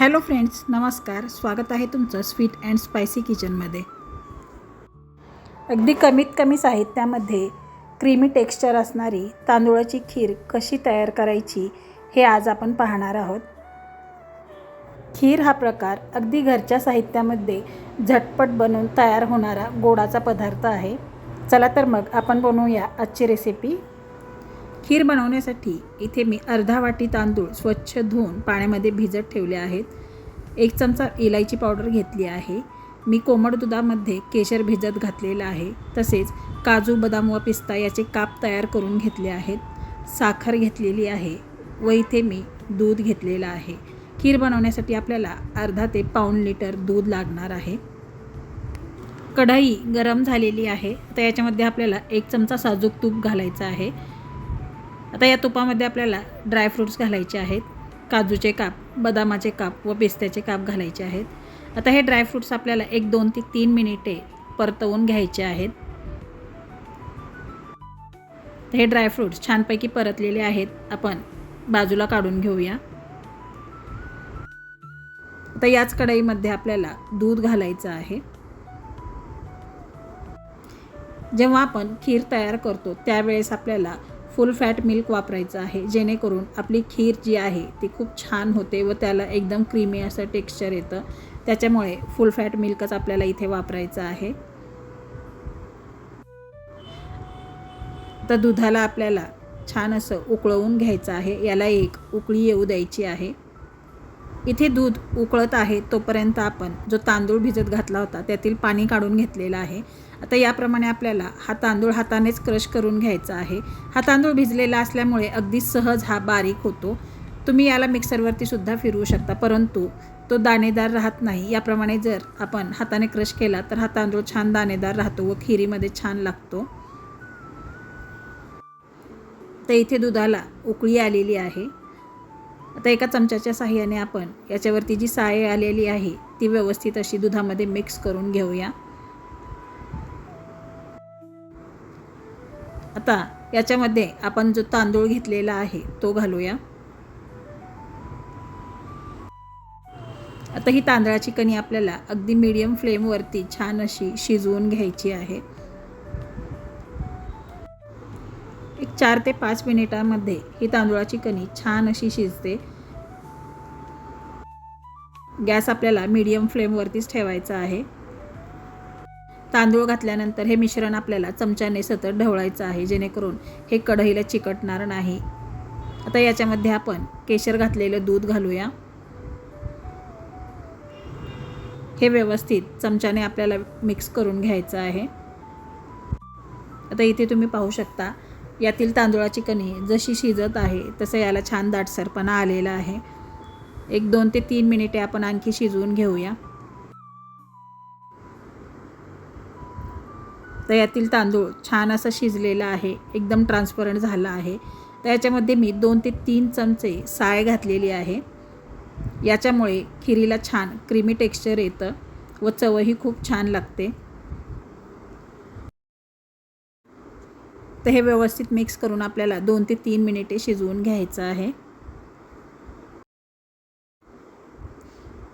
Hello friends नमस्कार. स्वागत आहे तुमचं स्वीट अँड स्पायसी किचनमध्ये. अगदी कमीत कमी साहित्यामध्ये क्रीमी टेक्स्चर असणारी तांदूळाची खीर कशी तयार करायची हे आज आपण पाहणार आहोत. खीर हा प्रकार अगदी घरच्या साहित्यामध्ये झटपट बनवून तयार होणारा गोडाचा पदार्थ आहे. चला तर मग आपण बनवूया आजची रेसिपी खीर बनवण्यासाठी इथे मी अर्धा वाटी तांदूळ स्वच्छ धुवून पाण्यामध्ये भिजत ठेवले आहेत. एक चमचा इलायची पावडर घेतली आहे. मी कोमट दुधामध्ये केशर भिजत घातलेलं आहे. तसेच काजू बदाम व पिस्ता याचे काप तयार करून घेतले आहेत. साखर घेतलेली आहे व इथे मी दूध घेतलेलं आहे. खीर बनवण्यासाठी आपल्याला अर्धा ते पाऊण लिटर दूध लागणार आहे. कढई गरम झालेली आहे. तर याच्यामध्ये आपल्याला एक चमचा साजूक तूप घालायचं आहे. आता या तुपामध्ये आपल्याला ड्रायफ्रूट्स घालायचे आहेत. काजूचे काप बदामाचे काप व पिस्त्याचे काप घालायचे आहेत. आता हे ड्रायफ्रूट्स आपल्याला एक दोन ते तीन मिनिटे परतवून घ्यायचे आहेत. हे ड्रायफ्रूट्स छानपैकी परतलेले आहेत. आपण बाजूला काढून घेऊया. आता याच कढईमध्ये आपल्याला दूध घालायचं आहे. जेव्हा आपण खीर तयार करतो त्यावेळेस आपल्याला फुल फॅट मिल्क वापरायचं आहे. जेणेकरून आपली खीर जी आहे ती खूप छान होते व त्याला एकदम क्रीमी असं टेक्स्चर येतं. त्याच्यामुळे फुल फॅट मिल्कच आपल्याला इथे वापरायचं आहे. तर दुधाला आपल्याला छान असं उकळवून घ्यायचं आहे. याला एक उकळी येऊ द्यायची आहे. इथे दूध उकळत आहे तोपर्यंत आपण जो तांदूळ भिजत घातला होता त्यातील पाणी काढून घेतलेलं आहे. आता याप्रमाणे आपल्याला हा तांदूळ हातानेच क्रश करून घ्यायचा आहे. हा तांदूळ भिजलेला असल्यामुळे अगदी सहज हा बारीक होतो. तुम्ही याला मिक्सरवरती सुद्धा फिरवू शकता परंतु तो दाणेदार राहत नाही. याप्रमाणे जर आपण हाताने क्रश केला तर हा तांदूळ छान दाणेदार राहतो व खिरीमध्ये छान लागतो. तर इथे दुधाला उकळी आलेली आहे. आता एका चमच्याच्या साह्याने आपण याच्यावरती जी साय आलेली आहे ती व्यवस्थित अशी दुधामध्ये मिक्स करून घेऊया. आता याच्यामध्ये आपण जो तांदूळ घेतलेला आहे तो घालूया. आता ही तांदळाची कणी आपल्याला अगदी मीडियम फ्लेमवरती छान अशी शिजवून घ्यायची आहे. एक चार ते पाच मिनिटांमध्ये ही तांदूळाची कणी छान अशी शिजते. गॅस आपल्याला मीडियम फ्लेमवरतीच ठेवायचा आहे. तांदूळ घातल्यानंतर हे मिश्रण आपल्याला चमच्याने सतत ढवळायचं आहे जेणेकरून हे कढईला चिकटणार नाही. आता याच्यामध्ये आपण केशर घातलेलं दूध घालूया. हे व्यवस्थित चमच्याने आपल्याला मिक्स करून घ्यायचं आहे. आता इथे तुम्ही पाहू शकता यातील तांदूळाची कणी जशी शिजत आहे तसं याला छान दाटसरपणा आलेला आहे. एक दोन ते तीन मिनिटे आपण आणखी शिजवून घेऊया. तर यातील तांदूळ छान असा शिजलेला आहे एकदम ट्रान्सपरंट झाला आहे. तर याच्यामध्ये मी दोन ते तीन चमचे साय घातलेली आहे. याच्यामुळे खिरीला छान क्रीमी टेक्स्चर येतं व चवही खूप छान लागते. तर हे व्यवस्थित मिक्स करून आपल्याला दोन ते तीन मिनिटे शिजवून घ्यायचं आहे.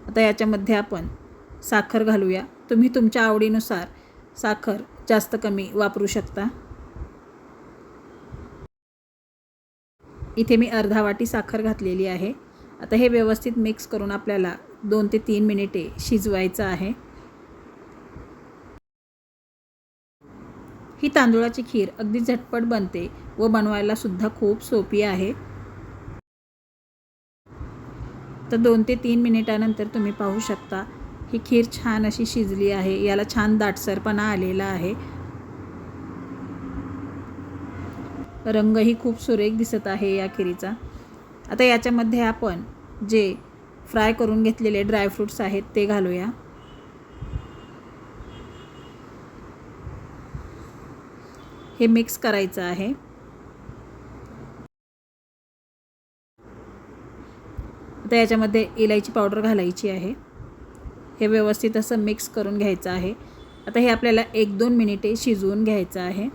आता याच्यामध्ये आपण साखर घालूया. तुम्ही तुमच्या आवडीनुसार साखर जास्त कमी वापरू शकता. इथे मी अर्धा वाटी साखर घातलेली आहे. आता हे व्यवस्थित मिक्स करून आपल्याला दोन ते तीन मिनिटे शिजवायचं आहे. ही तांदूळाची खीर अगदी झटपट बनते व बनवायला सुद्धा खूप सोपी आहे. तर दोन ते तीन मिनिटानंतर तुम्ही पाहू शकता ही खीर छान अशी शिजली आहे याला छान दाटसरपणा आलेला आहे. रंगही खूप सुरेख दिसत आहे या खिरीचा. आता याच्यामध्ये आपण जे फ्राय करून घेतलेले ड्रायफ्रूट्स आहेत ते घालूया. हे मिक्स करायचं आहे. आता याच्यामध्ये इलायची पावडर घालायची आहे. हे व्यवस्थित असं मिक्स करून घ्यायचं आहे. आता हे आपल्याला एक दोन मिनिटे शिजवून घ्यायचं आहे.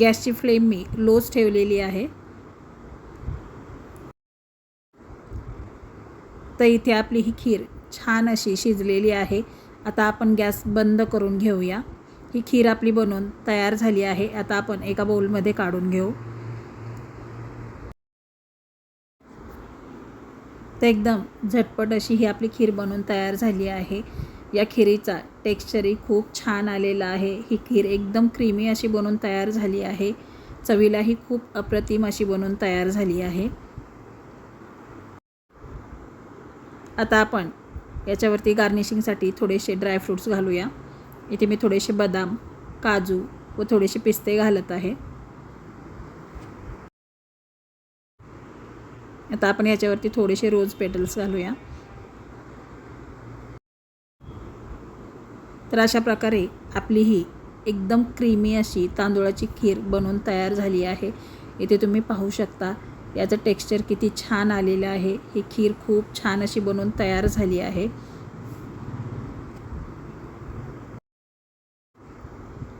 गॅसची फ्लेम मी लोच ठेवलेली आहे. तर इथे आपली ही खीर छान अशी शिजलेली आहे. आता आपण गॅस बंद करून घेऊया. ही खीर आपली बनवून तयार झाली आहे. आता आपण एका बाउलमध्ये काढून घेऊ. तर एकदम झटपट अशी ही आपली खीर बनवून तयार झाली आहे. या खिरीचा टेक्स्चरही खूप छान आलेला आहे. ही खीर एकदम क्रीमी अशी बनवून तयार झाली आहे. चवीलाही खूप अप्रतिम अशी बनवून तयार झाली आहे. आता आपण याच्यावरती गार्निशिंगसाठी थोडेसे ड्रायफ्रूट्स घालूया. इथे मी थोडेसे बदाम काजू व थोडेसे पिस्ते घालत आहे. आता आपण याच्यावरती थोडेसे रोज पेटल्स घालूया. तर अशा प्रकारे आपली ही एकदम क्रीमी अशी तांदूळाची खीर बनवून तयार झाली आहे. इथे तुम्ही पाहू शकता याचं टेक्स्चर किती छान आलेलं आहे. ही खीर खूप छान अशी बनवून तयार झाली आहे.